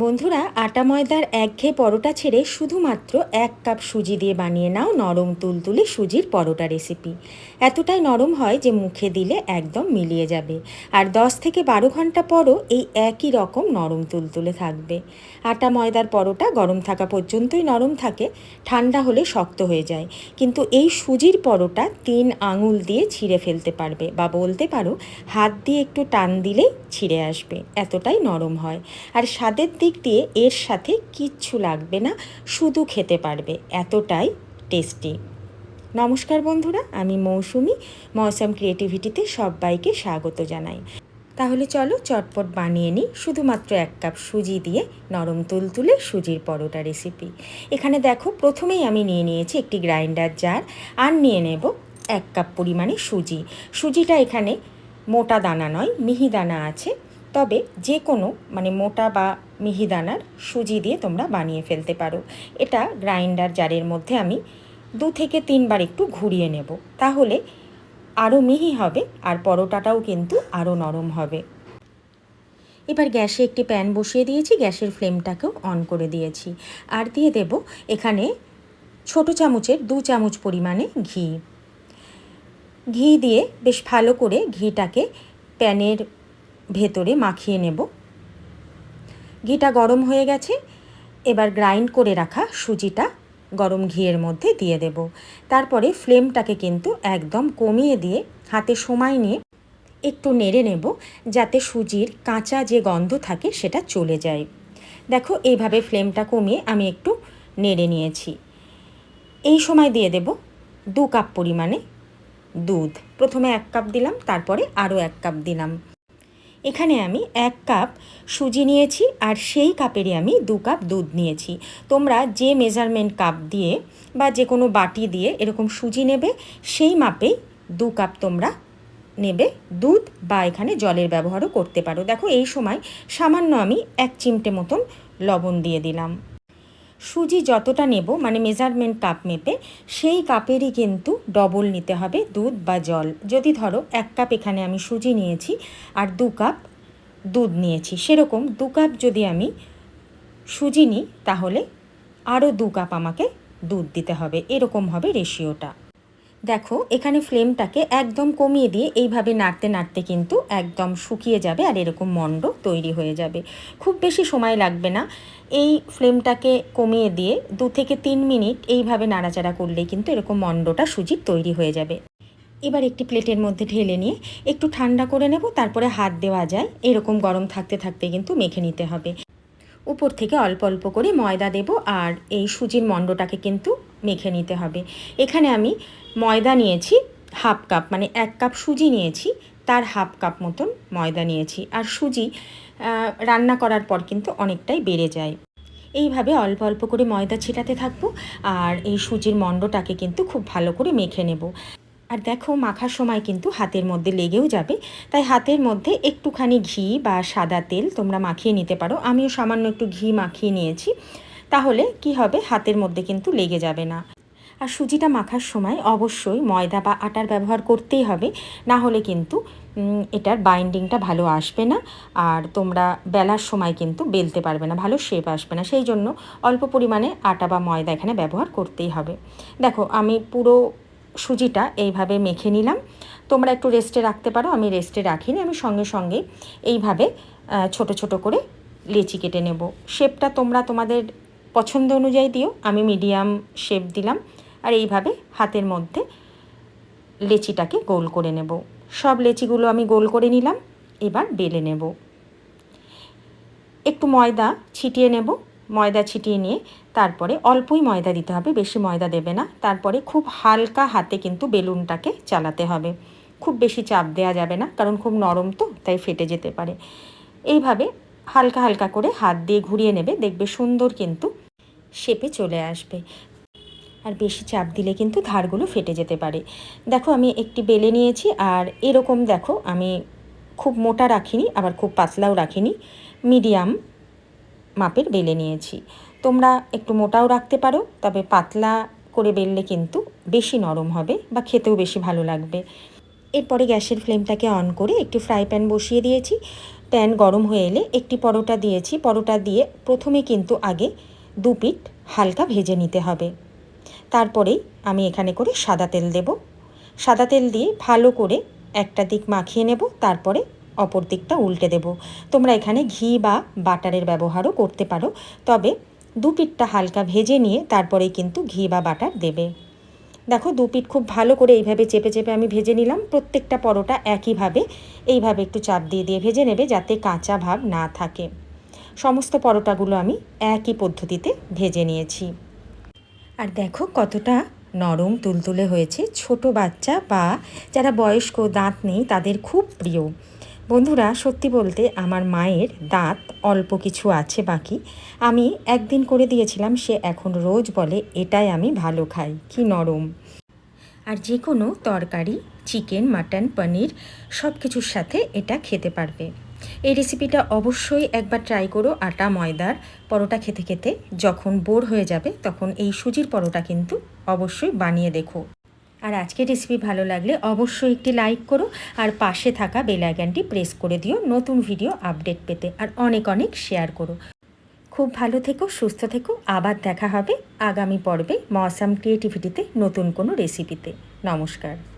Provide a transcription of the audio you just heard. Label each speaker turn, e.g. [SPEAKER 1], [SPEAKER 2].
[SPEAKER 1] বন্ধুরা, আটা ময়দার একঘেয়ে পরোটা ছেড়ে শুধুমাত্র এক কাপ সুজি দিয়ে বানিয়ে নাও নরম তুলতুলে সুজির পরোটা রেসিপি। এতটাই নরম হয় যে মুখে দিলে একদম মিলিয়ে যাবে। আর দশ থেকে বারো ঘণ্টা পরও এই একই রকম নরম তুলতুলে থাকবে। আটা ময়দার পরোটা গরম থাকা পর্যন্তই নরম থাকে, ঠান্ডা হলে শক্ত হয়ে যায়। কিন্তু এই সুজির পরোটা তিন আঙুল দিয়ে ছিঁড়ে ফেলতে পারবে বা বলতে পারো হাত দিয়ে একটু টান দিলেই ছিঁড়ে আসবে। এতটাই নরম হয়। আর স্বাদের দিক দিয়ে এর সাথে কিচ্ছু লাগবে না, শুধু খেতে পারবে। এতটাই টেস্টি নমস্কার বন্ধুরা, আমি মৌসুমি, মৌসাম ক্রিয়েটিভিটিতে সবাইকে স্বাগত জানাই। তাহলে চলো চটপট বানিয়ে নিই শুধুমাত্র এক কাপ সুজি দিয়ে নরম তুলতুলে সুজির পরোটা রেসিপি এখানে দেখো, প্রথমেই আমি নিয়ে নিয়েছি একটি গ্রাইন্ডার জার আর নিয়ে নেব এক কাপ পরিমাণে সুজি। সুজিটা এখানে মোটা দানা নয়, মিহি দানা আছে। তবে যে কোনো মানে মোটা বা মিহিদানার সুজি দিয়ে তোমরা বানিয়ে ফেলতে পারো। এটা গ্রাইন্ডার জারের মধ্যে আমি দু থেকে তিনবার একটু ঘুরিয়ে নেব। তাহলে আরও মিহি হবে আর পরোটাটাও কিন্তু আরও নরম হবে। এবার গ্যাসে একটি প্যান বসিয়ে দিয়েছি, গ্যাসের ফ্লেমটাকেও অন করে দিয়েছি। আর দিয়ে দেব এখানে ছোট চামচের দু চামচ পরিমাণে ঘি। ঘি দিয়ে বেশ ভালো করে ঘিটাকে প্যানের ভেতরে মাখিয়ে নেব। ঘিটা গরম হয়ে গেছে। এবার গ্রাইন্ড করে রাখা সুজিটা গরম ঘিয়ের মধ্যে দিয়ে দেব। তারপরে ফ্লেমটাকে কিন্তু একদম কমিয়ে দিয়ে হাতে সময় নিয়ে একটু নেড়ে নেব যাতে সুজির কাঁচা যে গন্ধ থাকে সেটা চলে যায়। দেখো, এইভাবে ফ্লেমটা কমিয়ে আমি একটু নেড়ে নিয়েছি। এই সময় দিয়ে দেব দু কাপ পরিমাণে দুধ। প্রথমে এক কাপ দিলাম, তারপরে আরও এক কাপ দিলাম। এখানে আমি এক কাপ সুজি নিয়েছি আর সেই কাপেরই আমি দু কাপ দুধ নিয়েছি। তোমরা যে মেজারমেন্ট কাপ দিয়ে বা যে কোনো বাটি দিয়ে এরকম সুজি নেবে, সেই মাপেই দু কাপ তোমরা নেবে দুধ বা এখানে জলের ব্যবহারও করতে পারো। দেখো এই সময় সামান্য আমি এক চিমটে মতন লবণ দিয়ে দিলাম। সুজি যতটা নেব মানে মেজারমেন্ট কাপ মেপে, সেই কাপেরই কিন্তু ডবল নিতে হবে দুধ বা জল। যদি ধরো এক কাপ এখানে আমি সুজি নিয়েছি আর দু কাপ দুধ নিয়েছি, সেরকম দু কাপ যদি আমি সুজি নিই, তাহলে আরও দু কাপ আমাকে দুধ দিতে হবে। এরকম হবে রেশিওটা দেখো, এখানে ফ্লেমটাকে একদম কমিয়ে দিয়ে এইভাবে নাড়তে নাড়তে কিন্তু একদম শুকিয়ে যাবে আর এরকম মণ্ড তৈরি হয়ে যাবে। খুব বেশি সময় লাগবে না। এই ফ্লেমটাকে কমিয়ে দিয়ে দু থেকে তিন মিনিট এইভাবে নাড়াচাড়া করলেই কিন্তু এরকম মণ্ডটা সুজির তৈরি হয়ে যাবে। এবার একটি প্লেটের মধ্যে ঢেলে নিয়ে একটু ঠান্ডা করে নেব, তারপরে হাত দেওয়া যায়। এরকম গরম থাকতে থাকতে কিন্তু মেখে নিতে হবে। উপর থেকে অল্প অল্প করে ময়দা দেব আর এই সুজির মণ্ডটাকে কিন্তু মেখে নিতে হবে। এখানে আমি ময়দা নিয়েছি, হাফ কাপ মানে এক কাপ সুজি নিয়েছি, তার হাফ কাপ মতন ময়দা নিয়েছি। আর সুজি রান্না করার পর কিন্তু অনেকটাই বেড়ে যায়। এইভাবে অল্প অল্প করে ময়দা ছিটাতে থাকব আর এই সুজির মণ্ডটাকে কিন্তু খুব ভালো করে মেখে নেব। আর দেখো, মাখার সময় কিন্তু হাতের মধ্যে লেগেও যাবে। তাই হাতের মধ্যে একটুখানি ঘি বা সাদা তেল তোমরা মাখিয়ে নিতে পারো। আমিও সামান্য একটু ঘি মাখিয়ে নিয়েছি। তাহলে কি হবে? হাতের মধ্যে কিন্তু লেগে যাবে না। আর সুজিটা মাখার সময় অবশ্যই ময়দা বা আটার ব্যবহার করতেই হবে। না হলে কিন্তু এটার বাইন্ডিংটা ভালো আসবে না আর তোমরা বেলার সময় কিন্তু বেলতে পারবে না, ভালো শেপ আসবে না। সেই জন্য অল্প পরিমাণে আটা বা ময়দা এখানে ব্যবহার করতেই হবে। দেখো, আমি পুরো সুজিটা এইভাবে মেখে নিলাম। তোমরা একটু রেস্টে রাখতে পারো, আমি রেস্টে রাখিনি। আমি সঙ্গে সঙ্গে এইভাবে ছোট ছোট করে লেচি কেটে নেব। শেপটা তোমরা তোমাদের পছন্দ অনুযায়ী দিও। আমি মিডিয়াম শেপ দিলাম। আর এইভাবে হাতের মধ্যে লেচিটাকে গোল করে নেব। সব লেচিগুলো আমি গোল করে নিলাম, এবার বেলে নেব। একটু ময়দা ছিটিয়ে নেব। ময়দা ছিটিয়ে নিয়ে তারপরে অল্পই ময়দা দিতে হবে, বেশি ময়দা দেবে না। তারপরে খুব হালকা হাতে কিন্তু বেলুনটাকে চালাতে হবে। খুব বেশি চাপ দেওয়া যাবে না, কারণ খুব নরম তো, তাই ফেটে যেতে পারে। এইভাবে হালকা হালকা করে হাত দিয়ে ঘুরিয়ে নেবে, দেখবে সুন্দর কিন্তু শেপে চলে আসবে। আর বেশি চাপ দিলে কিন্তু ধারগুলো ফেটে যেতে পারে। দেখো, আমি একটি বেলে নিয়েছি আর এরকম দেখো, আমি খুব মোটা রাখিনি, আবার খুব পাতলাও রাখিনি, মিডিয়াম মাপের বেলে নিয়েছি। তোমরা একটু মোটাও রাখতে পারো, তবে পাতলা করে বেললে কিন্তু বেশি নরম হবে বা খেতেও বেশি ভালো লাগবে। এরপরে গ্যাসের ফ্লেমটাকে অন করে একটু ফ্রাই প্যান বসিয়ে দিয়েছি। প্যান গরম হয়ে এলে একটি পরোটা দিয়েছি। পরোটা দিয়ে প্রথমে কিন্তু আগে দু পিঠ হালকা ভেজে নিতে হবে। তারপরেই আমি এখানে করে সাদা তেল দেব। সাদা তেল দিয়ে ভালো করে একটা দিক মাখিয়ে নেব, তারপরে অপর দিকটা উল্টে দেব। তোমরা এখানে ঘি বা বাটারের ব্যবহারও করতে পারো, তবে দু পিঠটা হালকা ভেজে নিয়ে তারপরেই কিন্তু ঘি বা বাটার দেবে। দেখো, দু পিঠ খুব ভালো করে এইভাবে চেপে চেপে আমি ভেজে নিলাম। প্রত্যেকটা পরোটা একইভাবে, এইভাবে একটু চাপ দিয়ে দিয়ে ভেজে নেবে যাতে কাঁচা ভাব না থাকে। সমস্ত পরোটাগুলো আমি একই পদ্ধতিতে ভেজে নিয়েছি। আর দেখো কতটা নরম তুলতুলে হয়েছে ছোট বাচ্চা বা যারা বয়স্ক দাঁত নেই তাদের খুব প্রিয়। বন্ধুরা, সত্যি বলতে আমার মায়ের দাঁত অল্প কিছু আছে বাকি। আমি একদিন করে দিয়েছিলাম, সে এখন রোজ বলে, এটাই আমি ভালো খাই, কি নরম। আর যে কোনো তরকারি, চিকেন, মাটন, পনির সব কিছুর সাথে এটা খেতে পারবে। এই রেসিপিটা অবশ্যই একবার ট্রাই করো আটা, ময়দার পরোটা খেতে খেতে। যখন বোর হয়ে যাবে, তখন এই সুজির পরোটা কিন্তু অবশ্যই বানিয়ে দেখো। আর আজকের রেসিপি ভালো লাগলে অবশ্যই একটি লাইক করো আর পাশে থাকা বেল আইকনটি প্রেস করে দিও। নতুন ভিডিও আপডেট পেতে আর অনেক অনেক শেয়ার করো। খুব ভালো থেকো, সুস্থ থেকো। আবার দেখা হবে আগামী পর্বে মৌসাম ক্রিয়েটিভিটিতে নতুন কোনো রেসিপিতে নমস্কার।